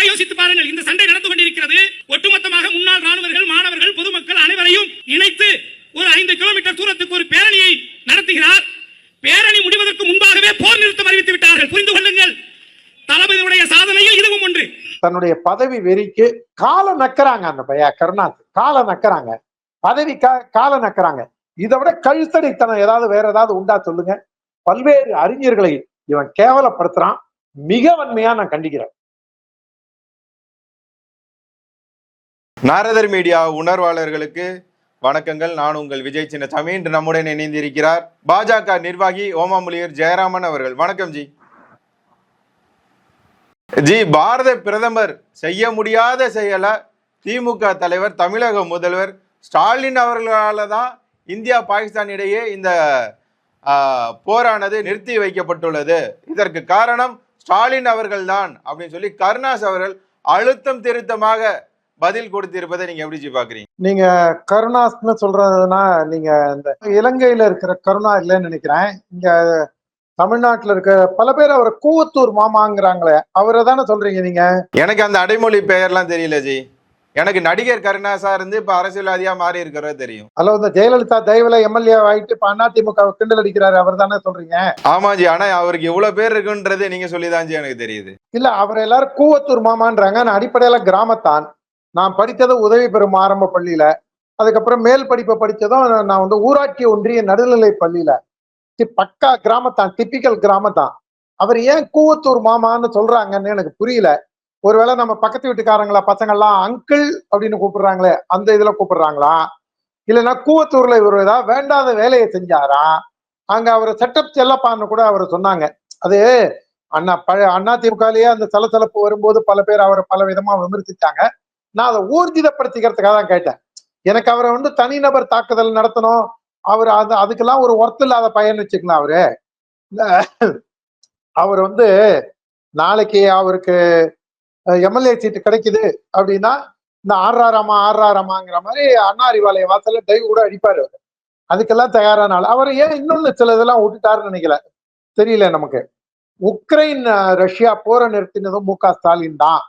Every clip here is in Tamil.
நன்றாக யோசித்து பாருங்கள் இந்த சண்டை நடந்து கொண்டிருக்கிறது. ஒட்டுமொத்தமாக முன்னாள் ராணுவர்கள் மாணவர்கள் பொதுமக்கள் அனைவரையும் இணைத்து ஒரு ஐந்து கிலோமீட்டர் தூரத்துக்கு ஒரு பேரணியை நடத்துகிறார். பேரணி முடிவதற்கு முன்பாகவே போர் நிறுத்தம் அறிவித்து விட்டார்கள். புரிந்து கொள்ளுங்கள். தளபதியுடைய சாதனையில் இதுவும் ஒன்று. தன்னுடைய பதவி வெறிக்கு கால நக்கறாங்க அந்த பையா கருணாத் கால நக்கறாங்க. பதவி கால நக்கறாங்க. இதை விட கழுத்தடித்தனம் ஏதாவது வேற ஏதாவது உண்டா சொல்லுங்க. பல்வேறு அறிஞர்களை இவன் கேவலப்படுத்துறான். மிக வன்மையா நான் கண்டிக்கிறேன். நாரதர் மீடியா உணர்வாளர்களுக்கு வணக்கங்கள். நான் உங்கள் விஜய் சின்னசாமி. இன்று நம்முடன் இணைந்திருக்கிறார் பாஜக நிர்வாகி ஓமாமுலியர் ஜெயராமன் அவர்கள். வணக்கம் ஜி. ஜி பாரத பிரதமர் செய்ய முடியாத செயலை திமுக தலைவர் தமிழக முதல்வர் ஸ்டாலின் அவர்களால தான் இந்தியா பாகிஸ்தான் இடையே இந்த போரானது நிறுத்தி வைக்கப்பட்டுள்ளது. இதற்கு காரணம் ஸ்டாலின் அவர்கள்தான் அப்படின்னு சொல்லி கருணாஸ் அவர்கள் அழுத்தம் திருத்தமாக பதில் கொடுத்திருப்பதை நீங்க எப்படி பாக்குறீங்க? நீங்க கருணாஸ்னு சொல்றதுன்னா நீங்க இந்த இலங்கையில இருக்கிற கருணா இல்லைன்னு நினைக்கிறேன். இங்க தமிழ்நாட்டுல இருக்க பல பேர் அவரை கூவத்தூர் மாமாங்கிறாங்களே அவரை தானே சொல்றீங்க நீங்க? எனக்கு அந்த அடைமொழி பெயர்லாம் தெரியல ஜி. எனக்கு நடிகர் கருணாசா இருந்து இப்ப அரசியல்வாதியா மாறி இருக்கிறது தெரியும். அல்ல இந்த ஜெயலலிதா தயவுல எம்எல்ஏ ஆயிட்டு இப்ப அதிமுக கிண்டல் அடிக்கிறாரு அவர் தானே சொல்றீங்க? ஆமா ஜி ஆனா அவருக்கு இவ்வளவு பேர் இருக்குன்றது நீங்க சொல்லிதான் ஜி எனக்கு தெரியுது. இல்ல அவர் எல்லாரும் கூவத்தூர் மாமான்றாங்க. நான் அடிப்படையில கிராமத்தான். நான் படித்தது உதவி பெறும் ஆரம்ப பள்ளியில அதுக்கப்புறம் மேல் படிப்பை படிச்சதும் நான் வந்து ஊராட்சி ஒன்றிய நடுநிலை பள்ளியில. பக்கா கிராமத்தான் டிப்பிக்கல் கிராமத்தான். அவர் ஏன் கூவத்தூர் மாமான்னு சொல்றாங்கன்னு எனக்கு புரியல. ஒருவேளை நம்ம பக்கத்து வீட்டுக்காரங்களா பசங்கள்லாம் அங்கிள் அப்படின்னு கூப்பிடுறாங்களே அந்த இதுல கூப்பிடுறாங்களா? இல்லைன்னா கூவத்தூர்ல இவர் ஏதாவது வேண்டாத வேலையை செஞ்சாரா? அங்க அவர் செட்டப் செல்லப்பான்னு கூட அவர் சொன்னாங்க. அது அண்ணா பழைய அண்ணா திமுகலயே அந்த சலசலப்பு வரும்போது பல பேர் அவரை பல விதமா விமர்சிச்சாங்க. நான் அதை ஊர்ஜிதப்படுத்திக்கிறதுக்காக தான் கேட்டேன். எனக்கு அவரை வந்து தனிநபர் தாக்குதல் நடத்தணும். அவர் அது அதுக்கெல்லாம் ஒரு ஒர்த்து இல்லாத பயன் வச்சுக்கலாம் அவரு. அவர் வந்து நாளைக்கு அவருக்கு எம்எல்ஏ சீட்டு கிடைக்குது அப்படின்னா இந்த ஆறாராமா ஆறாராமாங்கிற மாதிரி அண்ணா அறிவாலய வாசல்ல டைவ் கூட அடிப்பாரு அவர். அதுக்கெல்லாம் தயாரான ஆள். அவர் ஏன் இன்னொன்னு சில இதெல்லாம் விட்டுட்டாருன்னு நினைக்கல. தெரியல நமக்கு. உக்ரைன் ரஷ்யா போரை நிறுத்தினதும் மு க ஸ்டாலின் தான்.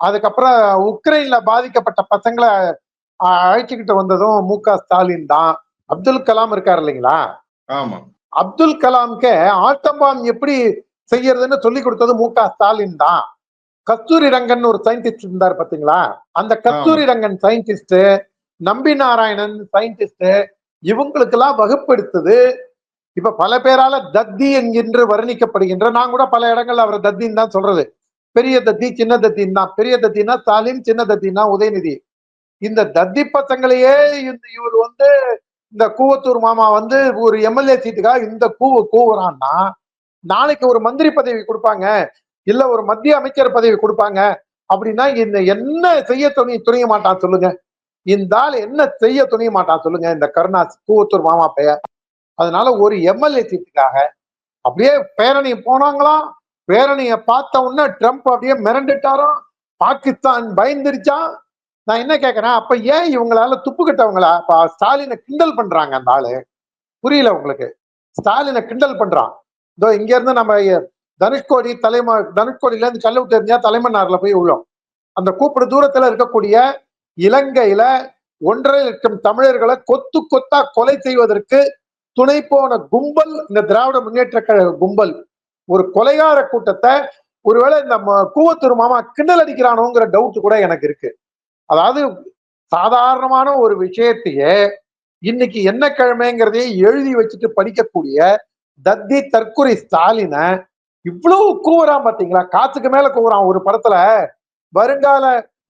அதுக்கப்புறம் உக்ரைன்ல பாதிக்கப்பட்ட பசங்களை அழைச்சுக்கிட்டு வந்ததும் மு க ஸ்டாலின் தான். அப்துல் கலாம் இருக்காரு இல்லைங்களா? ஆமா. அப்துல் கலாம்க்கு ஆட்டம்பாம் எப்படி செய்யறதுன்னு சொல்லி கொடுத்தது மு க ஸ்டாலின் தான். கஸ்தூரி ரங்கன் ஒரு சயின்டிஸ்ட் இருந்தார் பாத்தீங்களா? அந்த கஸ்தூரி ரங்கன் சயின்டிஸ்ட் நம்பி நாராயணன் சயின்டிஸ்ட் இவங்களுக்கெல்லாம் வகுப்படுத்துது. இப்ப பல பேரால தத்தி என்கின்ற வர்ணிக்கப்படுகின்ற நான் கூட பல இடங்கள்ல அவரை தத்தின்னு தான் சொல்றது. பெரிய தத்தி சின்ன தத்தின்னா தான் பெரிய தத்தின்னா ஸ்டாலின் சின்ன தத்தின்னா உதயநிதி. இந்த தத்தி பசங்களையே இந்த இவர் வந்து இந்த கூவத்தூர் மாமா வந்து ஒரு எம்எல்ஏ சீட்டுக்காக இந்த கூவ கூவுறான்னா நாளைக்கு ஒரு மந்திரி பதவி கொடுப்பாங்க இல்ல ஒரு மத்திய அமைச்சர் பதவி கொடுப்பாங்க அப்படின்னா இந்த என்ன செய்ய துணி துணிய மாட்டான் சொல்லுங்க. இந்த ஆள் என்ன செய்ய துணிய மாட்டான் சொல்லுங்க இந்த கருணா கூவத்தூர் மாமா பெயர். அதனால ஒரு எம்எல்ஏ சீட்டுக்காக அப்படியே பேரணி போனாங்களாம் பேரணியை பார்த்த உடனே ட்ரம்ப் அப்படியே மிரண்டுட்டாராம் பாகிஸ்தான் பயந்துருச்சான் நான் என்ன கேட்கறேன் அப்ப ஏன் இவங்களால துப்புக்கிட்டவங்களா? அப்ப ஸ்டாலினை கிண்டல் பண்றாங்க அந்த ஆளு. புரியல உங்களுக்கு? ஸ்டாலினை கிண்டல் பண்றான். இதோ இங்க இருந்து நம்ம தனுஷ்கோடி தலைம தனுஷ்கோடியில இருந்து கல்லூட்டு தெரிஞ்சா தலைமன்னார்ல போய் உள்ளோம் அந்த கூப்பிடு தூரத்துல இருக்கக்கூடிய இலங்கையில ஒன்றரை லட்சம் தமிழர்களை கொத்து கொத்தா கொலை செய்வதற்கு துணை போன கும்பல் இந்த திராவிட முன்னேற்ற கழக கும்பல். ஒரு கொலைகார கூட்டத்தை ஒருவேளை இந்த கூவத்தூர் மாமா கிண்டல் அடிக்கிறானோங்கிற டவுட் கூட எனக்கு இருக்கு. அதாவது சாதாரணமான ஒரு விஷயத்தையே இன்னைக்கு என்ன கிழமைங்கிறதையே எழுதி வச்சுட்டு படிக்கக்கூடிய தத்தி தற்கொலை ஸ்டாலினை இவ்வளவு கூவுறான் பாத்தீங்களா காத்துக்கு மேல கூவுறான் ஒரு படத்துல. வருங்கால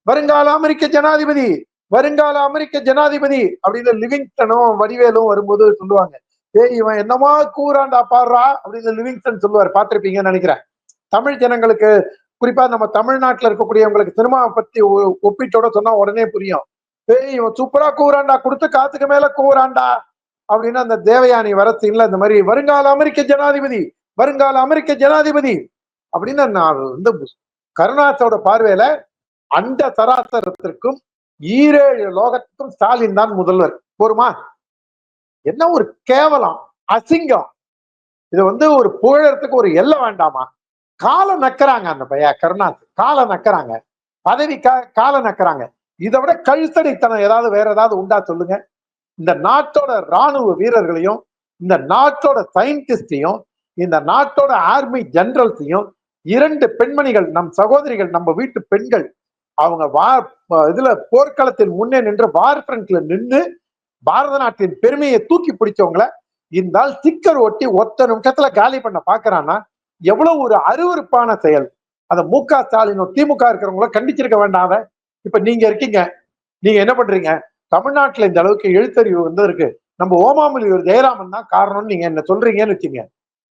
வருங்கால அமெரிக்க ஜனாதிபதி வருங்கால அமெரிக்க ஜனாதிபதி அப்படின்னு லிவிங்டனும் வடிவேலும் வரும்போது சொல்லுவாங்க. ஏய் இவன் என்னமா கூறாண்டா பாடுறா அப்படின்னு லிவிங்ஸ்டன் சொல்லுவார். பார்த்திருப்பீங்கன்னு நினைக்கிறேன். தமிழ் ஜனங்களுக்கு குறிப்பா நம்ம தமிழ்நாட்டுல இருக்கக்கூடியவங்களுக்கு சினிமாவை பத்தி ஒப்பீட்டோட சொன்னா உடனே புரியும். ஏய் இவன் சூப்பரா கூறாண்டா கொடுத்து காத்துக்கு மேல கூறாண்டா அப்படின்னு அந்த தேவயானி வர சீன்ல இந்த மாதிரி வருங்கால அமெரிக்க ஜனாதிபதி வருங்கால அமெரிக்க ஜனாதிபதி அப்படின்னு நான் வந்து கருணாசோட பார்வையில அண்ட சராசரத்திற்கும் ஈரேழு லோகத்துக்கும் ஸ்டாலின் தான் முதல்வர். போருமா? என்ன ஒரு கேவலம் அசிங்கம். இது வந்து ஒரு புகழறதுக்கு ஒரு எல்லை வேண்டாமா? காலை நக்கறாங்க அந்த பைய கருணாத் காலை நக்கறாங்க. பதவி கா- காலை நக்கறாங்க. இதை விட கழுத்தடித்தனம் ஏதாவது வேற ஏதாவது உண்டா சொல்லுங்க? இந்த நாட்டோட ராணுவ வீரர்களையும் இந்த நாட்டோட சயின்டிஸ்டையும் இந்த நாட்டோட ஆர்மி ஜெனரல்ஸையும் இரண்டு பெண்மணிகள் நம் சகோதரிகள் நம்ம வீட்டு பெண்கள் அவங்க வா இதுல போர்க்களத்தில் முன்னே நின்று வார் ஃப்ரண்ட்ல நின்று பாரத நாட்டின் பெருமையை தூக்கி பிடிச்சவங்கள இந்த ஸ்டிக்கர் ஒட்டி ஒத்த நிமிஷத்துல காலி பண்ண பாக்குறான்னா எவ்வளவு ஒரு அருவருப்பான செயல். அத மு க ஸ்டாலினும் திமுக இருக்கிறவங்களும் கண்டிச்சிருக்க வேண்டாம் இப்ப நீங்க இருக்கீங்க. நீங்க என்ன பண்றீங்க? தமிழ்நாட்டுல இந்த அளவுக்கு எழுத்தறிவு வந்ததற்கு நம்ம ஓமாமொழி ஒரு ஜெயராமன் தான் காரணம்னு நீங்க என்ன சொல்றீங்கன்னு வச்சுங்க.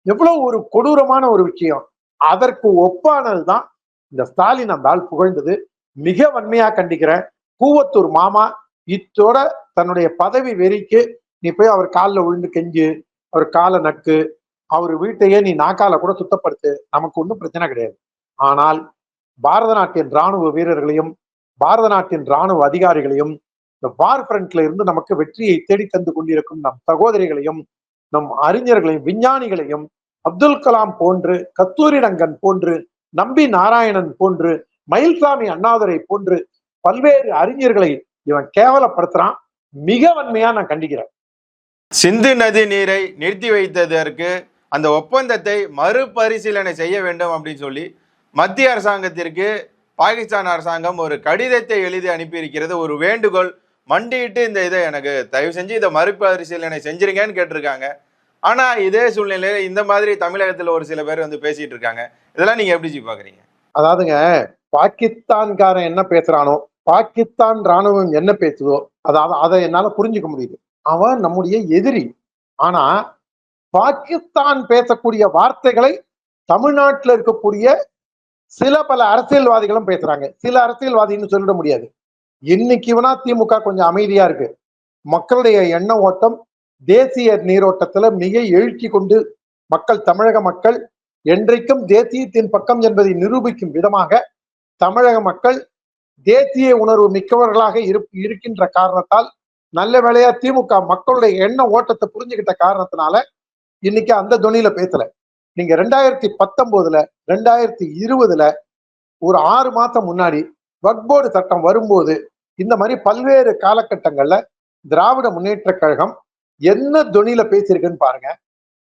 எவ்வளவு ஒரு கொடூரமான ஒரு விஷயம். அதற்கு ஒப்பானதுதான் இந்த ஸ்டாலின் அந்த ஆள் புகழ்ந்தது. மிக வன்மையா கண்டிக்கிறேன். கூவத்தூர் மாமா இத்தோட தன்னுடைய பதவி வெறிக்கு நீ போய் அவர் காலில் விழுந்து கெஞ்சு அவர் காலை நக்கு அவர் வீட்டையே நீ நாக்கால கூட சுத்தப்படுத்து நமக்கு ஒன்றும் பிரச்சனை கிடையாது. ஆனால் பாரத நாட்டின் ராணுவ வீரர்களையும் பாரத நாட்டின் ராணுவ அதிகாரிகளையும் இந்த வார் ஃப்ரண்ட்ல இருந்து நமக்கு வெற்றியை தேடி தந்து கொண்டிருக்கும் நம் சகோதரிகளையும் நம் அறிஞர்களையும் விஞ்ஞானிகளையும் அப்துல் கலாம் போன்று கஸ்தூரிரங்கன் போன்று நம்பி நாராயணன் போன்று மயில்சாமி அண்ணாதுரை போன்று பல்வேறு அறிஞர்களை இவன் கேவலப்படுத்துறான் மிக வன்மையா நான் கண்டிக்கிறேன். சிந்து நதி நீரை நிறுத்தி வைத்ததற்கு அந்த ஒப்பந்தத்தை மறுபரிசீலனை செய்ய வேண்டும் அப்படின்னு சொல்லி மத்திய அரசாங்கத்திற்கு பாகிஸ்தான் அரசாங்கம் ஒரு கடிதத்தை எழுதி அனுப்பியிருக்கிறது. ஒரு வேண்டுகோள் மண்டியிட்டு இந்த இதை எனக்கு தயவு செஞ்சு இதை மறுபரிசீலனை செஞ்சிருங்கன்னு கேட்டிருக்காங்க. ஆனா இதே சூழ்நிலையில இந்த மாதிரி தமிழகத்துல ஒரு சில பேர் வந்து பேசிட்டு இருக்காங்க. இதெல்லாம் நீங்க எப்படி பாக்குறீங்க? அதாவதுங்க பாகிஸ்தான்காரன் என்ன பேசுறானோ பாகிஸ்தான் ராணுவம் என்ன பேசுதோ அதாவது அதை என்னால புரிஞ்சுக்க முடியுது. அவன் நம்முடைய எதிரி. ஆனா பாகிஸ்தான் பேசக்கூடிய வார்த்தைகளை தமிழ்நாட்டில் இருக்கக்கூடிய சில பல அரசியல்வாதிகளும் பேசுறாங்க. சில அரசியல்வாதின்னு சொல்லிட முடியாது. இன்னைக்கு வேணா திமுக கொஞ்சம் அமைதியா இருக்கு. மக்களுடைய எண்ண ஓட்டம் தேசிய நீரோட்டத்துல மிக எழுச்சி கொண்டு மக்கள் தமிழக மக்கள் என்றைக்கும் தேசியத்தின் பக்கம் என்பதை நிரூபிக்கும் விதமாக தமிழக மக்கள் தேசிய உணர்வு மிக்கவர்களாக இருக்கின்ற காரணத்தால் நல்ல வேலையா திமுக மக்களுடைய எண்ண ஓட்டத்தை புரிஞ்சுக்கிட்ட காரணத்தினால இன்னைக்கு அந்த துணியில பேசல நீங்க ரெண்டாயிரத்தி பத்தொன்பதுல ரெண்டாயிரத்தி இருபதுல ஒரு ஆறு மாசம் முன்னாடி வக்போர்டு சட்டம் வரும்போது இந்த மாதிரி பல்வேறு காலகட்டங்கள்ல திராவிட முன்னேற்ற கழகம் என்ன துணியில பேசியிருக்குன்னு பாருங்க.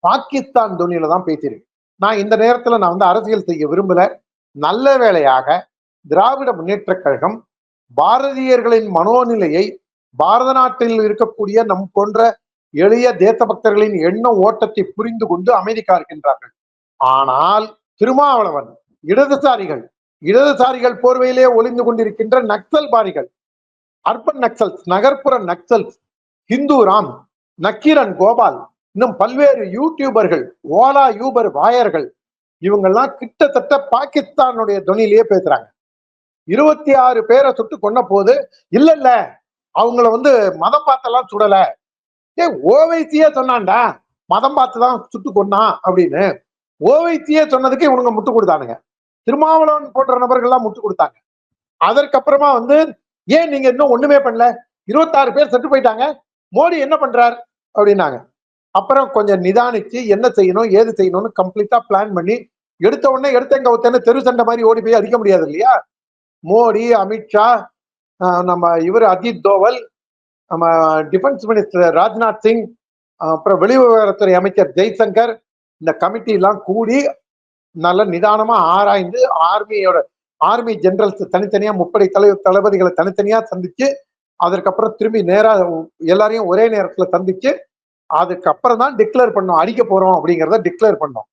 பாகிஸ்தான் துணியில தான் பேசியிருக்கு. நான் இந்த நேரத்துல நான் வந்து அரசியல் செய்ய விரும்பல. நல்ல வேளையாக திராவிட முன்னேற்ற கழகம் பாரதியர்களின் மனோநிலையை பாரத நாட்டில் இருக்கக்கூடிய நம் போன்ற எளிய தேசபக்தர்களின் எண்ண ஓட்டத்தை புரிந்து கொண்டு அமைதி காக்கின்றார்கள் ஆனால் திருமாவளவன் இடதுசாரிகள் இடதுசாரிகள் போர்வையிலே ஒளிந்து கொண்டிருக்கின்ற நக்சல் பாரிகள் அர்பன் நக்சல்ஸ் நகர்ப்புற நக்சல்ஸ் ஹிந்து ராம் நக்கீரன் கோபால் இன்னும் பல்வேறு யூடியூபர்கள் ஓலா யூபர் வாயர்கள் இவங்கெல்லாம் கிட்டத்தட்ட பாகிஸ்தானுடைய துணியிலேயே பேசுறாங்க. இருபத்தி ஆறு பேரை சுட்டு கொன்ன போது இல்ல இல்ல அவங்கள வந்து மதம் பார்த்தெல்லாம் சுடல. ஏ ஓவைசியே சொன்னான்டா மதம் பார்த்து தான் சுட்டு கொன்னான் அப்படின்னு. ஓவைசியே சொன்னதுக்கு இவனுங்க முட்டு கொடுத்தானுங்க. திருமாவளவன் போன்ற நபர்கள்லாம் முட்டு கொடுத்தாங்க. அதற்கப்புறமா வந்து ஏன் நீங்க இன்னும் ஒண்ணுமே பண்ணல? இருபத்தாறு பேர் செத்து போயிட்டாங்க. மோடி என்ன பண்றார்? அப்படின்னாங்க. அப்புறம் கொஞ்சம் நிதானிச்சு என்ன செய்யணும் ஏது செய்யணும்னு கம்ப்ளீட்டா பிளான் பண்ணி எடுத்த உடனே எடுத்தங்க ஒருத்தன தெரு சண்டை மாதிரி ஓடி போய் அடிக்க முடியாது இல்லையா? மோடி அமித்ஷா நம்ம இவர் அஜித் தோவல் நம்ம டிஃபென்ஸ் மினிஸ்டர் ராஜ்நாத் சிங் அப்புறம் வெளிவிவகாரத்துறை அமைச்சர் ஜெய்சங்கர் இந்த கமிட்டி எல்லாம் கூடி நல்ல நிதானமா ஆராய்ந்து ஆர்மியோட ஆர்மி ஜெனரல்ஸ் தனித்தனியா முப்படை தலை தளபதிகளை தனித்தனியா சந்திச்சு அதற்கப்புறம் திரும்பி நேரா எல்லாரையும் ஒரே நேரத்துல சந்திச்சு அதுக்கப்புறம் தான் டிக்ளேர் பண்ணோம் அடிக்க போறோம் அப்படிங்கிறத டிக்ளேர் பண்ணோம்.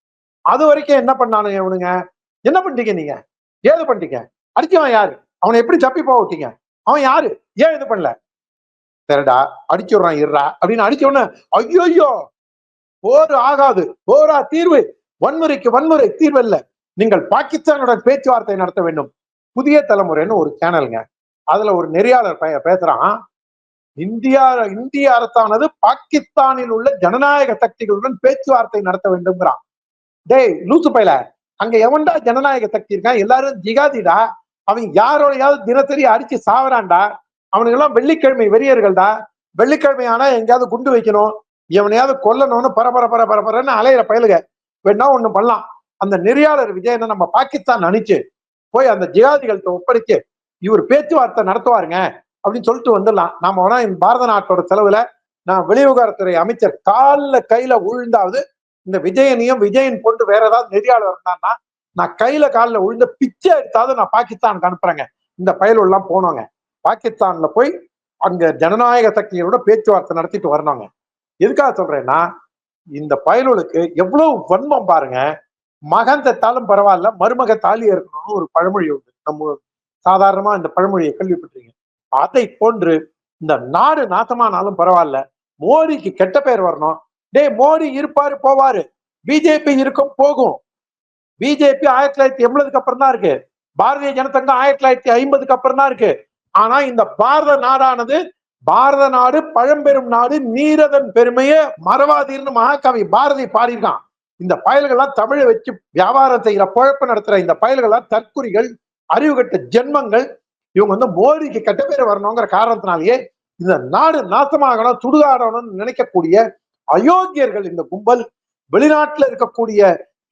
அது வரைக்கும் என்ன பண்ணானுங்க இவனுங்க? என்ன பண்ணிட்டீங்க நீங்க? ஏது பண்ணிட்டீங்க? அடிச்சவன் யாரு? அவனை எப்படி தப்பி போக விட்டீங்க அவன் யாரு? ஏன் இது பண்ணல? தெரடா அடிச்சுடுறான் இருடா அப்படின்னு அடிச்ச உடனே ஐயோ போர் ஆகாது போரா தீர்வு. வன்முறைக்கு வன்முறை தீர்வு இல்ல நீங்கள் பாகிஸ்தானுடன் பேச்சுவார்த்தை நடத்த வேண்டும். புதிய தலைமுறைன்னு ஒரு சேனலுங்க அதுல ஒரு நெறியாளர் பேசுறான். இந்தியா இந்திய அரசானது பாகிஸ்தானில் உள்ள ஜனநாயக சக்திகளுடன் பேச்சுவார்த்தை நடத்த வேண்டும்ங்கிறான். டேய் லூசு பையல அங்க எவன்டா ஜனநாயக சக்தி இருக்கான்? எல்லாரும் ஜிகாதிடா? அவன் யாரோடையாவது தினசரி அடிச்சு சாவறான்டா? அவனுக்கு எல்லாம் வெள்ளிக்கிழமை வெறியர்கள்டா. வெள்ளிக்கிழமை ஆனா எங்கேயாவது குண்டு வைக்கணும். இவனையாவது கொல்லணும்னு பரபர பர பரபரன்னு அலையிற பயலுக. வேணா ஒண்ணு பண்ணலாம். அந்த நெறியாளர் விஜயனை நம்ம பாகிஸ்தான் அனுப்பிச்சு போய் அந்த ஜிகாதிகள்கிட்ட ஒப்படைச்சு இவர் பேச்சுவார்த்தை நடத்துவாருங்க அப்படின்னு சொல்லிட்டு வந்துடலாம். நாம வேணா இந்த பாரத நாட்டோட செலவுல நான் வெளிவிவகாரத்துறை அமைச்சர் காலில் கையில உழுந்தாவது இந்த விஜயனையும் விஜயன் கொண்டு வேற ஏதாவது நெறியாளர் இருந்தான்னா நான் கையில காலில் விழுந்த பிச்சை எடுத்தாவது நான் பாகிஸ்தானுக்கு அனுப்புறேங்க. இந்த பயலெல்லாம் போனோங்க. பாகிஸ்தான்ல போய் அங்க ஜனநாயக சக்திகளோட பேச்சுவார்த்தை நடத்திட்டு வரணுங்க. எதுக்காக சொல்றேன்னா இந்த பயலுக்கு எவ்வளவு வன்மம் பாருங்க. மகன் தத்தாலும் பரவாயில்ல மருமக தாலி இருக்கணும்னு ஒரு பழமொழி உண்டு. நம்ம சாதாரணமா இந்த பழமொழியை கேள்விப்பட்டிருக்கீங்க. அதை போன்று இந்த நாடு நாசமானாலும் பரவாயில்ல. மோடிக்கு கெட்ட பேர் வரணும். டேய் மோடி இருப்பாரு போவாரு. பிஜேபி இருக்கும் போகும். பிஜேபி ஆயிரத்தி தொள்ளாயிரத்தி எண்பதுக்கு அப்புறம் தான் இருக்கு. பாரதிய ஜனதங்க ஆயிரத்தி தொள்ளாயிரத்தி ஐம்பதுக்கு அப்புறம் தான் இருக்கு. ஆனா இந்த பாரத நாடானது பாரத நாடு பழம்பெரும் நாடு நீரதன் பெருமையை மறவாதீர்னு மகாகவி பாரதி பாடியிருக்கான். இந்த பயல்கள்லாம் தமிழை வச்சு வியாபாரம் செய்யற குழப்பம் நடத்துற இந்த பயல்கள்லாம் தற்குறிகள் அறிவுகட்ட ஜென்மங்கள் இவங்க வந்து மோடிக்கு கெட்ட பேர் வரணுங்கிற காரணத்தினாலேயே இந்த நாடு நாசமாகணும் சுடுகாடணும்னு நினைக்கக்கூடிய அயோக்கியர்கள் இந்த கும்பல் வெளிநாட்டுல இருக்கக்கூடிய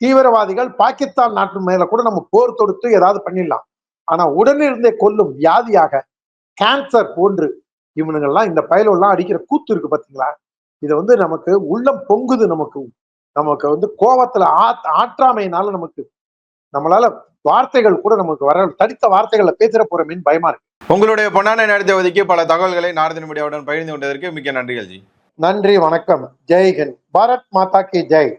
தீவிரவாதிகள் பாகிஸ்தான் நாட்டு மேல கூட நம்ம போர் தொடுத்து ஏதாவது பண்ணிடலாம். ஆனா உடனிருந்தே கொல்லும் வியாதியாக கேன்சர் போன்று இவனுங்கெல்லாம் இந்த பயலெல்லாம் அடிக்கிற கூத்து இருக்கு பாத்தீங்களா? இது வந்து நமக்கு உள்ளம் பொங்குது நமக்கு. நமக்கு வந்து கோவத்துல ஆத் ஆற்றாமையினால நமக்கு நம்மளால வார்த்தைகள் கூட நமக்கு வர தடித்த வார்த்தைகளை பேசுற போறமேன்னு பயமா இருக்கு. உங்களுடைய பொன்னான நேரத்தை ஒதுக்கி பல தகவல்களை நாரதின் மீடியாவுடன் பகிர்ந்து கொண்டதற்கு மிக்க நன்றிகள் ஜி. நன்றி வணக்கம். ஜெய் ஹிந்த். பாரத் மாதா கி ஜெய்.